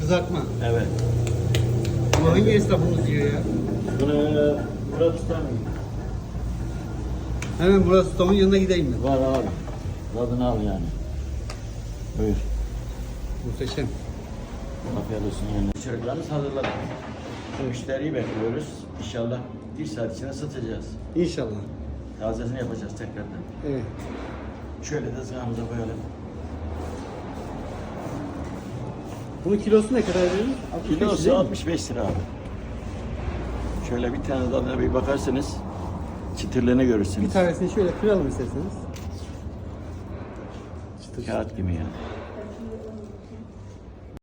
Kızartma. Evet. Bu hangi esnafımız yiyor ya? Bunu Murat Usta mı? Hemen Murat Usta'nın yanına gideyim ben. Var var. Tadını al yani. Buyur. Muhteşem. Afiyet olsun yani. Çocuklarımız hazırladık. Müşteriyi bekliyoruz. İnşallah bir saat içinde satacağız. İnşallah. Tazesini yapacağız tekrardan. Evet. Şöyle de ızgaramıza koyalım. Bunun kilosu ne kadar veriyoruz? 65 değil Kilosu mi? 65 lira abi. Şöyle bir tane tadına bir bakarsanız çıtırlığını görürsünüz. Bir tanesini şöyle kıralım isterseniz. Çıtır. Kağıt gibi yani.